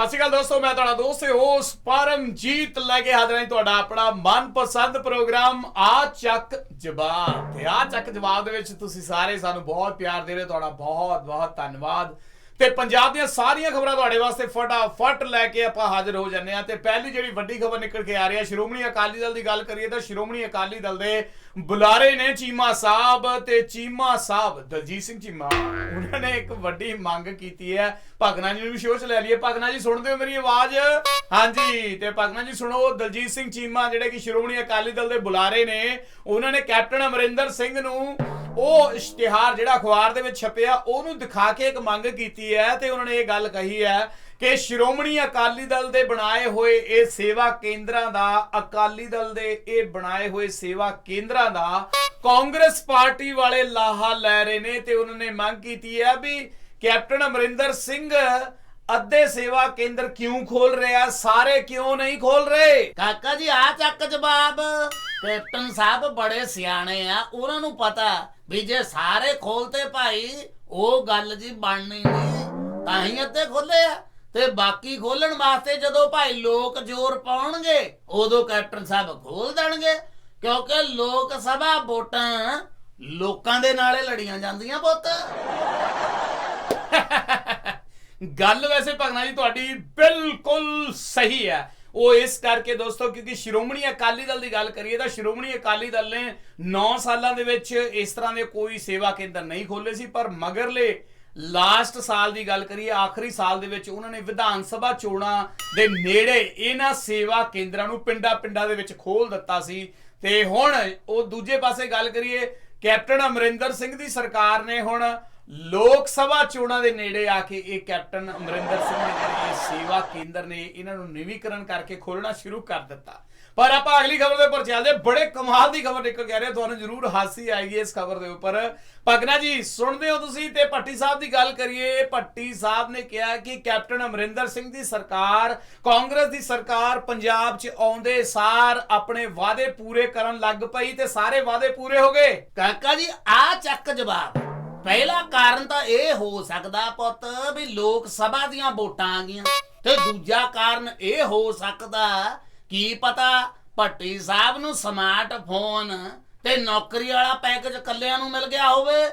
ਸਤਿ ਸ਼੍ਰੀ ਅਕਾਲ ਦੋਸਤੋ, ਮੈਂ ਤੁਹਾਡਾ ਦੋਸਤ ਤੇ ਹੋਸ ਪਰਮਜੀਤ ਲੈ ਕੇ ਹਾਜ਼ਰ ਹਾਂ ਤੁਹਾਡਾ ਆਪਣਾ ਮਨਪਸੰਦ ਪ੍ਰੋਗਰਾਮ, ਆ ਚੱਕ ਜਵਾਬ। ਤੇ ਆ ਚੱਕ ਜਵਾਬ ਦੇ ਵਿੱਚ ਤੁਸੀਂ ਸਾਰੇ ਸਾਨੂੰ ਬਹੁਤ ਪਿਆਰ ਦੇ ਰਹੇ ਹੋ, ਤੁਹਾਡਾ ਬਹੁਤ ਬਹੁਤ ਧੰਨਵਾਦ। ਤੇ ਪੰਜਾਬ ਦੀਆਂ ਸਾਰੀਆਂ ਖਬਰਾਂ ਤੁਹਾਡੇ ਵਾਸਤੇ ਫਟਾਫਟ ਲੈ ਕੇ ਆਪਾਂ ਹਾਜ਼ਰ ਹੋ ਜੰਨੇ ਆ ਤੇ ਪਹਿਲੀ ਜਿਹੜੀ ਵੱਡੀ ਖਬਰ ਨਿਕਲ ਕੇ ਆ ਰਹੀ ਹੈ, ਸ਼੍ਰੋਮਣੀ ਅਕਾਲੀ ਦਲ ਦੀ ਗੱਲ ਕਰੀਏ ਤਾਂ ਸ਼੍ਰੋਮਣੀ ਅਕਾਲੀ ਦਲ ਦੇ ਬੁਲਾਰੇ ਨੇ ਚੀਮਾ ਸਾਹਿਬ ਤੇ ਚੀਮਾ ਸਾਹਿਬ, ਦਲਜੀਤ ਸਿੰਘ ਚੀਮਾ, ਉਹਨਾਂ ਨੇ ਇੱਕ ਵੱਡੀ ਮੰਗ ਕੀਤੀ ਹੈ। ਭਗਨਾ ਜੀ ਨੂੰ ਵੀ ਸ਼ੋਅ ਚ ਲੈ ਲਈਏ। ਭਗਨਾ ਜੀ, ਸੁਣਦੇ ਹੋ ਮੇਰੀ ਆਵਾਜ਼? ਹਾਂਜੀ, ਤੇ ਭਗਨਾ ਜੀ, ਸੁਣੋ, ਦਲਜੀਤ ਸਿੰਘ ਚੀਮਾ ਜਿਹੜੇ ਕਿ ਸ਼੍ਰੋਮਣੀ ਅਕਾਲੀ ਦਲ ਦੇ ਬੁਲਾਰੇ ਨੇ, ਉਹਨਾਂ ਨੇ ਕੈਪਟਨ ਅਮਰਿੰਦਰ ਸਿੰਘ ਨੂੰ ਉਹ ਇਸ਼ਤਿਹਾਰ ਜਿਹੜਾ ਅਖਬਾਰ ਦੇ ਵਿੱਚ ਛਪਿਆ, ਉਹਨੂੰ ਦਿਖਾ ਕੇ ਇੱਕ ਮੰਗ ਕੀਤੀ ਹੈ ਤੇ ਉਹਨਾਂ ਨੇ ਇਹ ਗੱਲ ਕਹੀ ਹੈ ਕਿ ਸ਼੍ਰੋਮਣੀ ਅਕਾਲੀ ਦਲ ਦੇ ਬਣਾਏ ਹੋਏ ਇਹ ਸੇਵਾ ਕੇਂਦਰਾਂ ਦਾ, ਅਕਾਲੀ ਦਲ ਦੇ ਇਹ ਬਣਾਏ ਹੋਏ ਸੇਵਾ ਕੇਂਦਰਾਂ ਦਾ ਕਾਂਗਰਸ ਪਾਰਟੀ ਵਾਲੇ ਲਾਹਾ ਲੈ ਰਹੇ ਨੇ ਤੇ ਉਹਨਾਂ ਨੇ ਮੰਗ ਕੀਤੀ ਹੈ ਵੀ ਕੈਪਟਨ ਅਮਰਿੰਦਰ ਸਿੰਘ ਅੱਧੇ ਸੇਵਾ ਕੇਂਦਰ ਕਿਉਂ ਖੋਲ ਰਿਹਾ? ਸਾਰੇ ਕਿਉਂ ਨਹੀਂ ਖੋਲ ਰਹੇ? ਕਾਕਾ ਜੀ ਆ ਚੱਕ ਜਵਾਬ। ਕੈਪਟਨ ਸਾਹਿਬ ਬੜੇ ਸਿਆਣੇ ਆ, ਉਹਨਾਂ ਨੂੰ ਪਤਾ ਵੀ ਜੇ ਸਾਰੇ ਖੋਲਤੇ ਭਾਈ, ਉਹ ਗੱਲ ਜੀ ਬਣਨੀ ਨਹੀਂ, ਤਾਂ ਹੀ ਅੱਧੇ ਖੋਲੇ ਆ। ਤੇ ਬਾਕੀ ਖੋਲਣ ਵਾਸਤੇ ਜਦੋਂ ਭਾਈ ਲੋਕ ਜ਼ੋਰ ਪਾਉਣਗੇ, ਉਦੋਂ ਕੈਪਟਨ ਸਾਹਿਬ ਖੋਲ ਦੇਣਗੇ, ਕਿਉਂਕਿ ਲੋਕ ਸਭਾ ਵੋਟਾਂ ਲੋਕਾਂ ਦੇ ਨਾਲੇ ਲੜੀਆਂ ਜਾਂਦੀਆਂ ਪੁੱਤ। ਗੱਲ ਵੈਸੇ ਭਗਨਾ ਜੀ ਤੁਹਾਡੀ ਬਿਲਕੁਲ ਸਹੀ ਹੈ। ਉਹ ਇਸ ਕਰਕੇ ਦੋਸਤੋ, ਕਿਉਂਕਿ ਸ਼੍ਰੋਮਣੀ ਅਕਾਲੀ ਦਲ ਦੀ ਗੱਲ ਕਰੀਏ ਤਾਂ ਸ਼੍ਰੋਮਣੀ ਅਕਾਲੀ ਦਲ ਨੇ 9 ਸਾਲਾਂ ਦੇ ਵਿੱਚ ਇਸ ਤਰ੍ਹਾਂ ਦੇ ਕੋਈ ਸੇਵਾ ਕੇਂਦਰ ਨਹੀਂ ਖੋਲੇ ਸੀ, ਪਰ ਮਗਰਲੇ ਲਾਸਟ ਸਾਲ ਦੀ ਗੱਲ ਕਰੀਏ, ਆਖਰੀ ਸਾਲ ਦੇ ਵਿੱਚ ਉਹਨਾਂ ਨੇ ਵਿਧਾਨ ਸਭਾ ਚੋਣਾਂ ਦੇ ਨੇੜੇ ਇਹਨਾਂ ਸੇਵਾ ਕੇਂਦਰਾਂ ਨੂੰ ਪਿੰਡਾਂ-ਪਿੰਡਾਂ ਦੇ ਵਿੱਚ ਖੋਲ ਦਿੱਤਾ ਸੀ। ਤੇ ਹੁਣ ਉਹ ਦੂਜੇ ਪਾਸੇ ਗੱਲ ਕਰੀਏ, ਕੈਪਟਨ ਅਮਰਿੰਦਰ ਸਿੰਘ ਦੀ ਸਰਕਾਰ ਨੇ ਹੁਣ ਲੋਕ ਸਭਾ ਚੋਣਾਂ ਦੇ ਨੇੜੇ ਆ ਕੇ ਇਹ ਕੈਪਟਨ ਅਮਰਿੰਦਰ ਸਿੰਘ ਨੇ ਜਿਹੜੇ ਸੇਵਾ ਕੇਂਦਰ ਨੇ ਇਹਨਾਂ ਨੂੰ ਨਵੀਕਰਨ ਕਰਕੇ ਖੋਲਣਾ ਸ਼ੁਰੂ ਕਰ ਦਿੱਤਾ। ਪਰ ਆਪਾਂ ਅਗਲੀ ਖਬਰ ਦੇ ਉੱਪਰ ਚੱਲਦੇ ਬੜੇ ਕਮਾਲ ਦੀ ਖਬਰ ਨਿਕਲ ਕੇ ਆ ਰਹੀ ਹੈ। ਤੁਹਾਨੂੰ ਜ਼ਰੂਰ ਹਾਸੀ ਆਏਗੀ ਇਸ ਖਬਰ ਦੇ ਉੱਪਰ। ਭਗਨਾ ਜੀ, ਸੁਣਦੇ ਹੋ ਤੁਸੀਂ ਤੇ ਭੱਟੀ ਸਾਹਿਬ ਦੀ ਗੱਲ ਕਰੀਏ। ਭੱਟੀ ਸਾਹਿਬ ਨੇ ਕਿਹਾ ਕਿ ਕੈਪਟਨ ਅਮਰਿੰਦਰ ਸਿੰਘ ਦੀ ਸਰਕਾਰ, ਕਾਂਗਰਸ ਦੀ ਸਰਕਾਰ ਪੰਜਾਬ 'ਚ ਆਉਂਦੇ ਸਾਰ ਆਪਣੇ ਵਾਅਦੇ ਪੂਰੇ ਕਰਨ ਲੱਗ ਪਈ ਤੇ ਸਾਰੇ ਵਾਅਦੇ ਪੂਰੇ ਹੋ ਗਏ। ਕਾਕਾ ਜੀ, ਆ ਚੱਕ ਜਵਾਬ। ਪਹਿਲਾ ਕਾਰਨ ਤਾਂ ਇਹ ਹੋ ਸਕਦਾ ਪੁੱਤ ਵੀ ਲੋਕ ਸਭਾ ਦੀਆਂ ਵੋਟਾਂ ਆ ਗਈਆਂ ਤੇ ਦੂਜਾ ਕਾਰਨ ਇਹ ਹੋ ਸਕਦਾ, ਕੀ ਪਤਾ ਭੱਟੀ ਸਾਹਿਬ ਨੂੰ ਸਮਾਰਟਫੋਨ ਤੇ ਨੌਕਰੀ ਵਾਲਾ ਪੈਕੇਜ ਕੱਲਿਆਂ ਨੂੰ ਮਿਲ ਗਿਆ ਹੋਵੇ।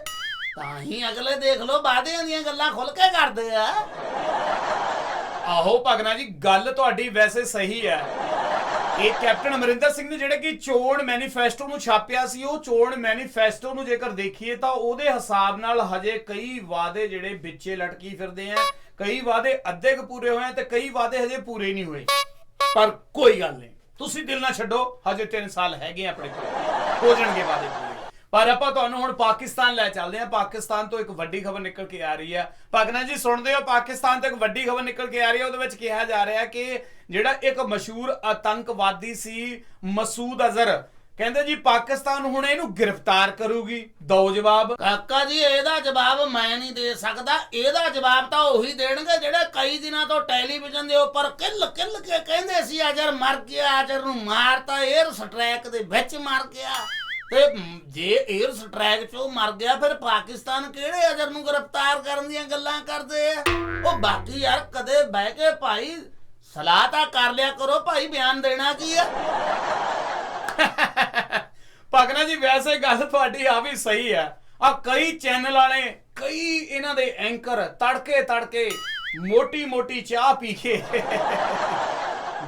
ਤਾਂ ਹੀ ਅਗਲੇ ਦੇਖ ਲਓ ਵਾਅਦਿਆਂ ਦੀਆਂ ਗੱਲਾਂ ਖੁੱਲ ਕੇ ਕਰਦੇ ਆ। ਆਹੋ ਭਗਨਾ ਜੀ, ਗੱਲ ਤੁਹਾਡੀ ਵੈਸੇ ਸਹੀ ਹੈ। ਇਹ ਕੈਪਟਨ ਅਮਰਿੰਦਰ ਸਿੰਘ ਨੇ ਜਿਹੜੇ ਕਿ ਚੋਣ ਮੈਨੀਫੈਸਟੋ ਨੂੰ ਛਾਪਿਆ ਸੀ, ਉਹ ਚੋਣ ਮੈਨੀਫੈਸਟੋ ਨੂੰ ਜੇਕਰ ਦੇਖੀਏ ਤਾਂ ਉਹਦੇ ਹਿਸਾਬ ਨਾਲ ਹਜੇ ਕਈ ਵਾਅਦੇ ਜਿਹੜੇ ਵਿੱਚੇ ਲਟਕੀ ਫਿਰਦੇ ਆ, ਕਈ ਵਾਅਦੇ ਅੱਧੇ ਕੁ ਪੂਰੇ ਹੋਏ ਆ ਤੇ ਕਈ ਵਾਅਦੇ ਹਜੇ ਪੂਰੇ ਨਹੀਂ ਹੋਏ। ਪਰ ਕੋਈ ਗੱਲ ਨਹੀਂ, ਤੁਸੀਂ ਦਿਲ ਨਾ ਛੱਡੋ, ਹਜੇ 3 ਸਾਲ ਹੈਗੇ ਆ ਆਪਣੇ ਕੋਲ, ਹੋ ਜਾਣਗੇ ਵਾਅਦੇ ਪਰ ਆਪਾਂ ਤੁਹਾਨੂੰ ਹੁਣ ਪਾਕਿਸਤਾਨ ਲੈ ਚੱਲਦੇ ਹਾਂ। ਪਾਕਿਸਤਾਨ ਤੋਂ ਇੱਕ ਵੱਡੀ ਖਬਰ ਨਿਕਲ ਕੇ ਆ ਰਹੀ ਹੈ। ਭਗਨਾ ਜੀ, ਸੁਣਦੇ ਹੋ? ਪਾਕਿਸਤਾਨ ਤੋਂ ਇੱਕ ਵੱਡੀ ਖਬਰ ਨਿਕਲ ਕੇ ਆ ਰਹੀ ਹੈ। ਉਹਦੇ ਵਿੱਚ ਕਿਹਾ ਜਾ ਰਿਹਾ ਕਿ ਜਿਹੜਾ ਇੱਕ ਮਸ਼ਹੂਰ ਆਤੰਕਵਾਦੀ ਸੀ ਮਸੂਦ ਅਜ਼ਹਰ, ਕਹਿੰਦੇ ਜੀ ਪਾਕਿਸਤਾਨ ਹੁਣ ਇਹਨੂੰ ਗ੍ਰਿਫਤਾਰ ਕਰੂਗੀ। ਦੋ ਜਵਾਬ। ਕਾਕਾ ਜੀ, ਇਹਦਾ ਜਵਾਬ ਮੈਂ ਨਹੀਂ ਦੇ ਸਕਦਾ। ਇਹਦਾ ਜਵਾਬ ਤਾਂ ਉਹੀ ਦੇਣਗੇ ਜਿਹੜੇ ਕਈ ਦਿਨਾਂ ਤੋਂ ਟੈਲੀਵਿਜ਼ਨ ਦੇ ਉੱਪਰ ਕਿੱਲ ਕਿੱਲ ਕੇ ਕਹਿੰਦੇ ਸੀ ਅਜਰ ਮਰ ਗਿਆ ਅਜਰ ਨੂੰ ਮਾਰਤਾ 에ਅਰ ਸਟ੍ਰੈਕ ਦੇ ਵਿੱਚ ਮਰ ਗਿਆ। ਤੇ ਜੇ 에ਅਰ ਸਟ੍ਰੈਕ ਚੋਂ ਮਰ ਗਿਆ, ਫਿਰ ਪਾਕਿਸਤਾਨ ਕਿਹੜੇ ਅਜਰ ਨੂੰ ਗ੍ਰਿਫਤਾਰ ਕਰਨ ਦੀਆਂ ਗੱਲਾਂ ਕਰਦੇ ਆ? ਉਹ ਬਾਕੀ ਯਾਰ ਕਦੇ ਬਹਿ ਕੇ ਭਾਈ ਸਲਾਹ ਤਾਂ ਕਰ ਲਿਆ ਕਰੋ, ਭਾਈ ਬਿਆਨ ਦੇਣਾ ਕੀ ਆ? ਭਗਨਾ ਜੀ, ਵੈਸੇ ਗੱਲ ਤੁਹਾਡੀ ਆ ਵੀ ਸਹੀ ਹੈ ਆ ਕਈ ਚੈਨਲ ਵਾਲੇ, ਕਈ ਇਹਨਾਂ ਦੇ ਐਂਕਰ ਤੜਕੇ ਤੜਕੇ ਮੋਟੀ ਮੋਟੀ ਚਾਹ ਪੀ ਕੇ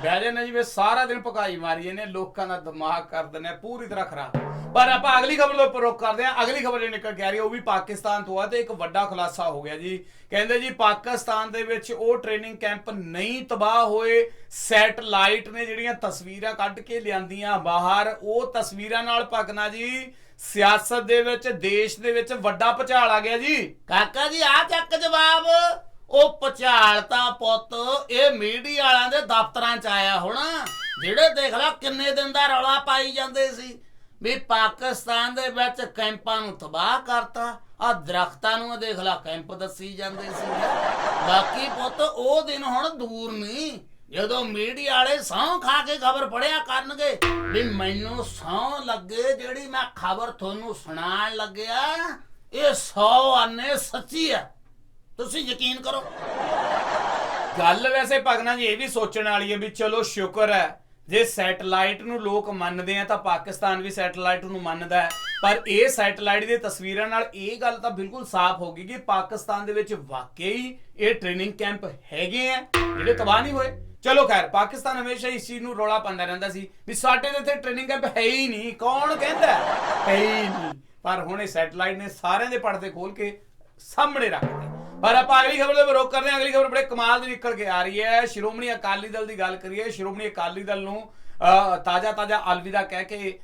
ਬਹਿ ਜਾਂਦੇ ਜੀ, ਵੇ ਸਾਰਾ ਦਿਨ ਪਕਾਈ ਮਾਰੀ ਨੇ, ਲੋਕਾਂ ਦਾ ਦਿਮਾਗ ਕਰ ਦਿੰਦੇ ਪੂਰੀ ਤਰ੍ਹਾਂ ਖਰਾਬ। ਪਰ ਆਪਾਂ ਅਗਲੀ ਖਬਰ ਦੇ ਉੱਪਰ ਰੁਕ ਕਰਦੇ ਹਾਂ। ਅਗਲੀ ਖਬਰ ਜਿਹੜੀ ਨਿਕਲ ਕੇ ਆ ਰਹੀ ਹੈ, ਉਹ ਵੀ ਪਾਕਿਸਤਾਨ ਤੋਂ ਆ ਤੇ ਇੱਕ ਵੱਡਾ ਖੁਲਾਸਾ ਹੋ ਗਿਆ ਜੀ। ਕਹਿੰਦੇ ਜੀ, ਪਾਕਿਸਤਾਨ ਦੇ ਵਿੱਚ ਉਹ ਟ੍ਰੇਨਿੰਗ ਕੈਂਪ ਨਹੀਂ ਤਬਾਹ ਹੋਏ। ਸੈਟਲਾਈਟ ਨੇ ਜਿਹੜੀਆਂ ਤਸਵੀਰਾਂ ਕੱਢ ਕੇ ਲਿਆਂਦੀਆਂ ਬਾਹਰ, ਉਹ ਤਸਵੀਰਾਂ ਨਾਲ ਭਗਨਾ ਜੀ, ਸਿਆਸਤ ਦੇ ਵਿੱਚ, ਦੇਸ਼ ਦੇ ਵਿੱਚ ਵੱਡਾ ਭੁਚਾਲ ਆ ਗਿਆ ਜੀ। ਕਾਕਾ ਜੀ ਆ ਚੱਕ ਜਵਾਬ। ਉਹ ਪਚਾਲਤਾ ਪੁੱਤ, ਇਹ ਮੀਡੀਆ ਵਾਲਿਆਂ ਦੇ ਦਫ਼ਤਰਾਂ 'ਚ ਆਇਆ ਹੋਣਾ। ਜਿਹੜੇ ਦੇਖ ਲੈ ਕਿੰਨੇ ਦਿਨ ਦਾ ਰੌਲਾ ਪਾਈ ਜਾਂਦੇ ਸੀ। ਵੀ ਪਾਕਿਸਤਾਨ ਦੇ ਵਿੱਚ ਕੈਂਪਾਂ ਨੂੰ ਤਬਾਹ ਕਰਤਾ। ਆ ਦਰਖਤਾਂ ਨੂੰ ਦੇਖ ਲੈ, ਕੈਂਪ ਦੱਸੀ ਜਾਂਦੇ ਸੀ ਬਾਕੀ ਪੁੱਤ, ਉਹ ਦਿਨ ਹੁਣ ਦੂਰ ਨਹੀਂ। ਜਦੋਂ ਮੀਡੀਆ ਵਾਲੇ ਸਹੁੰ ਖਾ ਕੇ ਖਬਰ ਪੜਿਆ ਕਰਨਗੇ ਵੀ ਮੈਨੂੰ ਸਹੁੰ ਲੱਗੇ ਜਿਹੜੀ ਮੈਂ ਖਬਰ ਤੁਹਾਨੂੰ ਸੁਣਾਉਣ ਲੱਗਿਆ, ਇਹ 100 ਆਨੇ ਸੱਚੀ ਹੈ। ਤੁਸੀਂ ਯਕੀਨ ਕਰੋ। ਗੱਲ ਵੈਸੇ ਭਗਨਾ ਜੀ ਇਹ ਵੀ ਸੋਚਣ ਵਾਲੀ ਹੈ ਵੀ ਚਲੋ ਸ਼ੁਕਰ ਹੈ ਜੇ ਸੈਟਲਾਈਟ ਨੂੰ ਲੋਕ ਮੰਨਦੇ ਆ ਤਾਂ ਪਾਕਿਸਤਾਨ ਵੀ ਸੈਟਲਾਈਟ ਨੂੰ ਮੰਨਦਾ ਹੈ। ਪਰ ਇਹ ਸੈਟਲਾਈਟ ਦੀ ਤਸਵੀਰਾਂ ਨਾਲ ਇਹ ਗੱਲ ਤਾਂ ਬਿਲਕੁਲ ਸਾਫ਼ ਹੋ ਗਈ ਕਿ ਪਾਕਿਸਤਾਨ ਦੇ ਵਿੱਚ ਵਾਕਈ ਇਹ ਟ੍ਰੇਨਿੰਗ ਕੈਂਪ ਹੈਗੇ ਆ, ਜਿਹੜੇ ਤਬਾਹ ਨਹੀਂ ਹੋਏ। ਚਲੋ ਖੈਰ, ਪਾਕਿਸਤਾਨ ਹਮੇਸ਼ਾ ਇਸ ਚੀਜ਼ ਨੂੰ ਰੌਲਾ ਪਾਉਂਦਾ ਰਹਿੰਦਾ ਸੀ ਵੀ ਸਾਡੇ ਦੇ ਇੱਥੇ ਟ੍ਰੇਨਿੰਗ ਕੈਂਪ ਹੈ ਹੀ ਨਹੀਂ, ਕੌਣ ਕਹਿੰਦਾ ਹੈ? ਹੀ ਨਹੀਂ। ਪਰ ਹੁਣ ਇਹ ਸੈਟਲਾਈਟ ਨੇ ਸਾਰਿਆਂ ਦੇ ਪਰਦੇ ਖੋਲ ਕੇ ਸਾਹਮਣੇ ਰੱਖ ਦਿੱਤਾ। ਪਰ ਆਪਾਂ ਅਗਲੀ ਖਬਰ ਦੇ ਰੋਕ ਕਰਦੇ ਹਾਂ। ਅਗਲੀ ਖਬਰ ਬੜੇ ਕਮਾਲ ਦੀ ਨਿਕਲ ਕੇ ਆ ਰਹੀ ਹੈ। ਸ਼੍ਰੋਮਣੀ ਅਕਾਲੀ ਦਲ ਦੀ ਗੱਲ ਕਰੀਏ, ਸ਼੍ਰੋਮਣੀ ਅਕਾਲੀ ਦਲ ਨੂੰ ਤਾਜ਼ਾ ਤਾਜ਼ਾ ਅਲਵਿਦਾ ਕਹਿ ਕੇ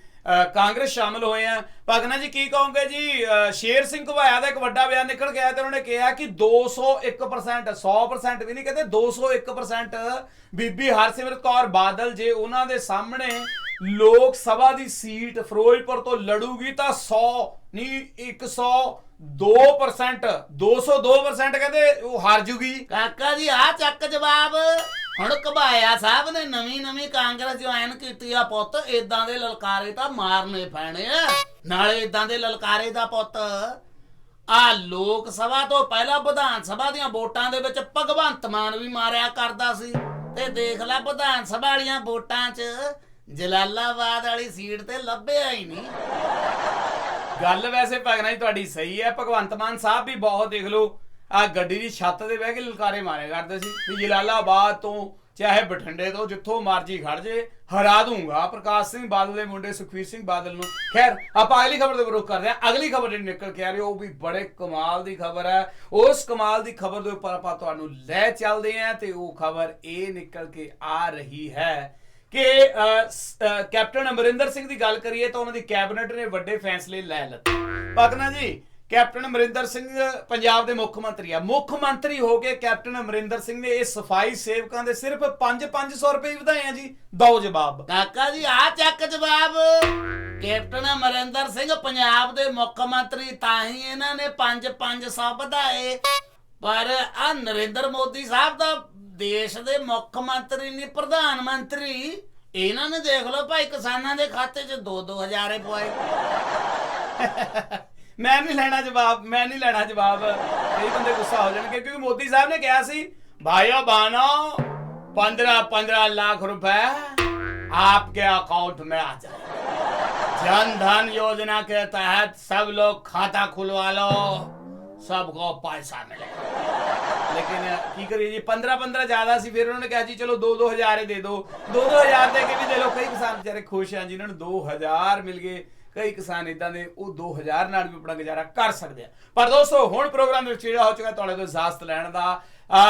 ਕਾਂਗਰਸ ਸ਼ਾਮਲ ਹੋਏ ਆ। ਭਗਨਾ ਜੀ, ਕੀ ਕਹੋਗੇ ਜੀ? ਸ਼ੇਰ ਸਿੰਘ ਘਵਾਇਆ ਦਾ ਇੱਕ ਵੱਡਾ ਬਿਆਨ ਨਿਕਲ ਗਿਆ ਆਇਆ ਤੇ ਉਹਨਾਂ ਨੇ ਕਿਹਾ ਕਿ 201% 100% ਵੀ ਨਹੀਂ ਕਹਿੰਦੇ 201% ਬੀਬੀ ਹਰਸਿਮਰਤ ਕੌਰ ਬਾਦਲ ਜੇ ਉਹਨਾਂ ਦੇ ਸਾਹਮਣੇ ਲੋਕ ਸਭਾ ਦੀ ਸੀਟ ਫਿਰੋਜ਼ਪੁਰ ਤੋਂ ਲੜੂਗੀ ਤਾਂ 100 ਨਹੀਂ 102% 202% ਕਹਿੰਦੇ ਉਹ ਹਾਰ ਜੂਗੀ। ਕਾਕਾ ਜੀ ਆ ਚੱਕ ਜਵਾਬ। ਹੁਣ ਘਬਾਇਆ ਸਾਹਿਬ ਨੇ ਨਵੀਂ ਨਵੀਂ ਕਾਂਗਰਸ ਜੁਆਇਨ ਕੀਤੀ ਆ ਪੁੱਤ ਇਦਾਂ ਦੇ ਲਲਕਾਰੇ ਤਾਂ ਮਾਰਨੇ ਪੈਣੇ ਆ। ਨਾਲੇ ਇਦਾਂ ਦੇ ਲਲਕਾਰੇ ਦਾ ਪੁੱਤ, ਆ ਲੋਕ ਸਭਾ ਤੋਂ ਪਹਿਲਾਂ ਵਿਧਾਨ ਸਭਾ ਦੀਆਂ ਵੋਟਾਂ ਦੇ ਵਿੱਚ ਭਗਵੰਤ ਮਾਨ ਵੀ ਮਾਰਿਆ ਕਰਦਾ ਸੀ। ਤੇ ਦੇਖ ਲੈ ਵਿਧਾਨ ਸਭਾ ਵਾਲੀਆਂ ਵੋਟਾਂ 'ਚ ਜਲਾਲਾਬਾਦ ਵਾਲੀ ਸੀਟ ਤੇ ਲੱਭਿਆ ਹੀ ਨਹੀਂ। ਗੱਲ ਵੈਸੇ ਭਗਨਾ ਜੀ ਤੁਹਾਡੀ ਸਹੀ ਹੈ ਭਗਵੰਤ ਮਾਨ ਸਾਹਿਬ ਵੀ ਬਹੁਤ ਦੇਖ ਲਓ ਆ ਗੱਡੀ ਦੀ ਛੱਤ ਤੇ ਬਹਿ ਕੇ ਲਲਕਾਰੇ ਮਾਰੇ ਕਰਦੇ ਸੀ ਵੀ ਜਲਾਲਾਬਾਦ ਤੋਂ ਚਾਹੇ ਬਠਿੰਡੇ ਤੋਂ ਜਿੱਥੋਂ ਮਰਜ਼ੀ ਖੜ ਜੇ ਹਰਾ ਦੂੰਗਾ ਪ੍ਰਕਾਸ਼ ਸਿੰਘ ਬਾਦਲ ਦੇ ਮੁੰਡੇ ਸੁਖਵੀਰ ਸਿੰਘ ਬਾਦਲ ਨੂੰ। ਖੈਰ ਆਪਾਂ ਅਗਲੀ ਖਬਰ ਦੇ ਵਿਰੋਧ ਕਰਦੇ ਹਾਂ ਅਗਲੀ ਖਬਰ ਜਿਹੜੀ ਨਿਕਲ ਕੇ ਆ ਰਹੀ ਹੈ, ਉਹ ਵੀ ਬੜੇ ਕਮਾਲ ਦੀ ਖਬਰ ਹੈ। ਉਸ ਕਮਾਲ ਦੀ ਖਬਰ ਦੇ ਉੱਪਰ ਆਪਾਂ ਤੁਹਾਨੂੰ ਲੈ ਚੱਲਦੇ ਹਾਂ ਤੇ ਉਹ ਖਬਰ ਇਹ ਨਿਕਲ ਕੇ ਆ ਰਹੀ ਹੈ ਕਿ ਕੈਪਟਨ ਅਮਰਿੰਦਰ ਸਿੰਘ ਦੀ ਗੱਲ ਕਰੀਏ ਤਾਂ ਉਹਨਾਂ ਦੀ ਕੈਬਨਿਟ ਨੇ ਵੱਡੇ ਫੈਸਲੇ ਲੈ ਲਏ। ਪਕਨਾ ਜੀ, ਕੈਪਟਨ ਅਮਰਿੰਦਰ ਸਿੰਘ ਪੰਜਾਬ ਦੇ ਮੁੱਖ ਮੰਤਰੀ ਆ। ਮੁੱਖ ਮੰਤਰੀ ਹੋ ਕੇ ਕੈਪਟਨ ਅਮਰਿੰਦਰ ਸਿੰਘ ਨੇ ਇਹ ਸਫ਼ਾਈ ਸੇਵਕਾਂ ਦੇ ਸਿਰਫ 5-500 ਰੁਪਏ ਵਧਾਏ ਆ ਜੀ। ਦੋ ਜਵਾਬ। ਕਾਕਾ ਜੀ, ਆ ਚੱਕ ਜਵਾਬ। ਕੈਪਟਨ ਅਮਰਿੰਦਰ ਸਿੰਘ ਪੰਜਾਬ ਦੇ ਮੁੱਖ ਮੰਤਰੀ, ਤਾਂ ਹੀ ਇਹਨਾਂ ਨੇ 5-500 ਵਧਾਏ। ਪਰ ਆ ਨਰਿੰਦਰ ਮੋਦੀ ਸਾਹਿਬ ਦਾ ਦੇਸ਼ ਦੇ ਮੁੱਖ ਮੰਤਰੀ ਨਹੀਂ ਪ੍ਰਧਾਨ ਮੰਤਰੀ ਇਹਨਾਂ ਨੇ ਦੇਖ ਲਓ ਭਾਈ ਕਿਸਾਨਾਂ ਦੇ ਖਾਤੇ 'ਚ 2-2000 ਏ ਪਵਾਏ ਮੈਂ ਨਹੀਂ ਲੈਣਾ ਜਵਾਬ ਮੈਂ ਨਹੀਂ ਲੈਣਾ ਜਵਾਬ ਕਈ ਬੰਦੇ ਗੁੱਸਾ ਹੋ ਜਾਣਗੇ ਕਿਉਂਕਿ ਮੋਦੀ ਸਾਹਿਬ ਨੇ ਕਿਹਾ ਸੀ ਭਾਈਓ ਬਾਨੋ 15 15 लाख रुपए आपके अकाउंट में आ जाए जन धन योजना के तहत सब लोग खाता खुलवा लो ਸਭ ਕੋ ਪੈਸਾ ਮਿਲੇ ਲੇਕਿਨ ਕੀ ਕਰੀਏ ਜੀ 15 15 ਜ਼ਿਆਦਾ ਸੀ, ਫਿਰ ਉਹਨਾਂ ਨੇ ਕਿਹਾ ਜੀ, ਚਲੋ 2 2000 ਹੀ ਦੇ ਦਿਓ 2 2000 ਦੇ ਕੇ ਵੀ ਦੇ ਲਓ, ਕਈ ਕਿਸਾਨ ਵਿਚਾਰੇ ਖੁਸ਼ ਹਨ ਜਿਨ੍ਹਾਂ ਨੂੰ 2000 ਮਿਲ ਗਏ। ਕਈ ਕਿਸਾਨ ਇਦਾਂ ਦੇ, ਉਹ 2000 ਨਾਲ ਵੀ ਆਪਣਾ ਗੁਜ਼ਾਰਾ ਕਰ ਸਕਦੇ ਆ। ਪਰ ਦੋਸਤੋ, ਹੁਣ ਪ੍ਰੋਗਰਾਮ ਵਿੱਚ ਜਿਹੜਾ ਹੋ ਚੁੱਕਾ, ਤੁਹਾਡੇ ਤੋਂ ਇਜਾਜ਼ਤ ਲੈਣ ਦਾ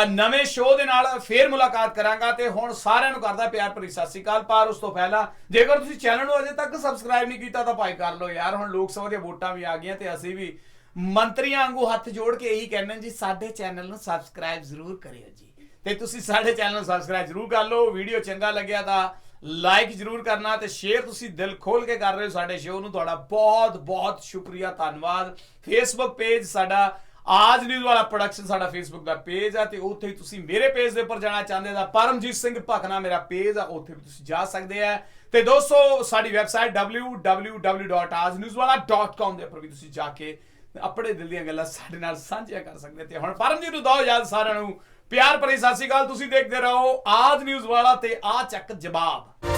ਨਵੇਂ ਸ਼ੋਅ ਦੇ ਨਾਲ ਫੇਰ ਮੁਲਾਕਾਤ ਕਰਾਂਗਾ ਤੇ ਹੁਣ ਸਾਰਿਆਂ ਨੂੰ ਕਰਦਾ ਪਿਆਰ ਭਰੀ ਸਤਿ ਸ੍ਰੀ ਅਕਾਲ। ਪਰ ਉਸ ਤੋਂ ਪਹਿਲਾਂ, ਜੇਕਰ ਤੁਸੀਂ ਚੈਨਲ ਨੂੰ ਅਜੇ ਤੱਕ ਸਬਸਕ੍ਰਾਈਬ ਨਹੀਂ ਕੀਤਾ, ਤਾਂ ਭਾਈ ਕਰ ਲਓ ਯਾਰ, ਹੁਣ ਲੋਕ ਸਭਾ ਦੀਆਂ ਵੋਟਾਂ ਵੀ ਆ ਗਈਆਂ ਤੇ ਅਸੀਂ ਵੀ ਮੰਤਰੀਆਂ ਵਾਂਗੂ ਹੱਥ ਜੋੜ ਕੇ ਇਹੀ ਕਹਿੰਦੇ ਜੀ, ਸਾਡੇ ਚੈਨਲ ਨੂੰ ਸਬਸਕ੍ਰਾਈਬ ਜ਼ਰੂਰ ਕਰਿਓ ਜੀ। ਤੇ ਤੁਸੀਂ ਸਾਡੇ ਚੈਨਲ ਨੂੰ ਸਬਸਕ੍ਰਾਈਬ ਜ਼ਰੂਰ ਕਰ ਲਓ ਵੀਡੀਓ ਚੰਗਾ ਲੱਗਿਆ ਤਾਂ ਲਾਈਕ ਜ਼ਰੂਰ ਕਰਨਾ ਤੇ ਸ਼ੇਅਰ ਤੁਸੀਂ ਦਿਲ ਖੋਲ ਕੇ ਕਰ ਰਹੇ ਹੋ ਸਾਡੇ ਸ਼ੋਅ ਨੂੰ, ਤੁਹਾਡਾ ਬਹੁਤ ਬਹੁਤ ਸ਼ੁਕਰੀਆ, ਧੰਨਵਾਦ। ਫੇਸਬੁੱਕ ਪੇਜ ਸਾਡਾ ਆਜ ਨਿਊਜ਼ ਵਾਲਾ ਪ੍ਰੋਡਕਸ਼ਨ ਸਾਡਾ ਫੇਸਬੁੱਕ ਦਾ ਪੇਜ ਆ ਤੇ ਉੱਥੇ ਹੀ ਤੁਸੀਂ ਮੇਰੇ ਪੇਜ ਦੇ ਉੱਪਰ ਜਾਣਾ ਚਾਹੁੰਦੇ ਤਾਂ ਪਰਮਜੀਤ ਸਿੰਘ ਭਖਨਾ ਮੇਰਾ ਪੇਜ ਆ, ਉੱਥੇ ਵੀ ਤੁਸੀਂ ਜਾ ਸਕਦੇ ਆ। ਤੇ ਦੋਸਤੋ, ਸਾਡੀ ਵੈਬਸਾਈਟ www.ajnewswala.com ਦੇ ਉੱਪਰ ਵੀ ਤੁਸੀਂ ਜਾ ਕੇ ਆਪਣੇ ਦਿਲ ਦੀਆਂ ਗੱਲਾਂ ਸਾਡੇ ਨਾਲ ਸਾਂਝੀਆਂ ਕਰ ਸਕਦੇ ਤੇ ਹੁਣ ਪਰਮ ਜੀ ਨੂੰ ਦੋ ਯਾਦ ਸਾਰਿਆਂ ਨੂੰ। ਪਿਆਰ ਭਰੀ ਸਤਿ ਸ਼੍ਰੀ ਅਕਾਲ, ਤੁਸੀਂ ਦੇਖਦੇ ਰਹੋ ਆਜ ਨਿਊਜ਼ ਵਾਲਾ ਤੇ ਆ ਚੱਕ ਜਵਾਬ।